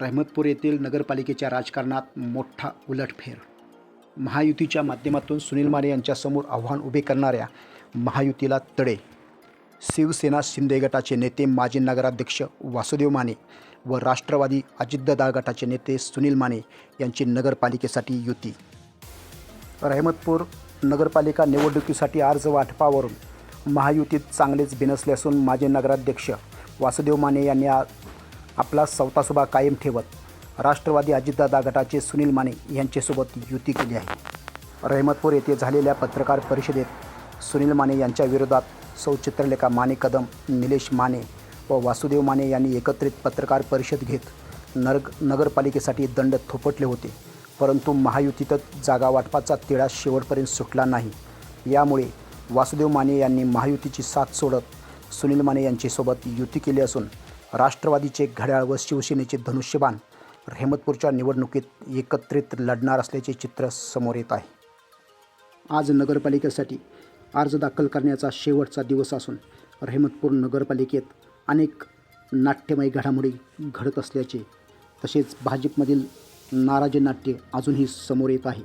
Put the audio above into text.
रहमतपूर येथील नगरपालिकेच्या राजकारणात मोठा उलटफेर. महायुतीच्या माध्यमातून सुनील माने यांच्यासमोर आव्हान उभे करणाऱ्या महायुतीला तडे. शिवसेना शिंदे गटाचे नेते माजी नगराध्यक्ष वासुदेव माने व राष्ट्रवादी अजितदादा गटाचे नेते सुनील माने यांची नगरपालिकेसाठी युती. रहमतपूर नगरपालिका निवडणुकीसाठी अर्ज वाटपावरून महायुतीत चांगलेच बिनसले असून माजी नगराध्यक्ष वासुदेव माने यांनी आपला सवतासुभा कायम ठेवत राष्ट्रवादी अजितदादा गटाचे सुनील माने यांच्यासोबत युती केली आहे. रहमतपूर येथे झालेल्या पत्रकार परिषदेत सुनील माने यांच्या विरोधात माने कदम निलेश माने व वासुदेव माने यांनी एकत्रित पत्रकार परिषद घेत नर नगरपालिकेसाठी दंड थोपटले होते. परंतु महायुतीतच जागा वाटपाचा तिढा शेवटपर्यंत सुटला नाही. यामुळे वासुदेव माने यांनी महायुतीची साथ सोडत सुनील माने यांच्यासोबत युती केली असून राष्ट्रवादीचे घड्याळ व शिवसेनेचे धनुष्यबाण रहमतपूरच्या निवडणुकीत एकत्रित लढणार असल्याचे चित्र समोर येत आहे. आज नगरपालिकेसाठी अर्ज दाखल करण्याचा शेवटचा दिवस असून रहमतपूर नगरपालिकेत अनेक नाट्यमय घडामोडी घडत असल्याचे तसेच भाजपमधील नाराजी नाट्य अजूनही समोर येत आहे.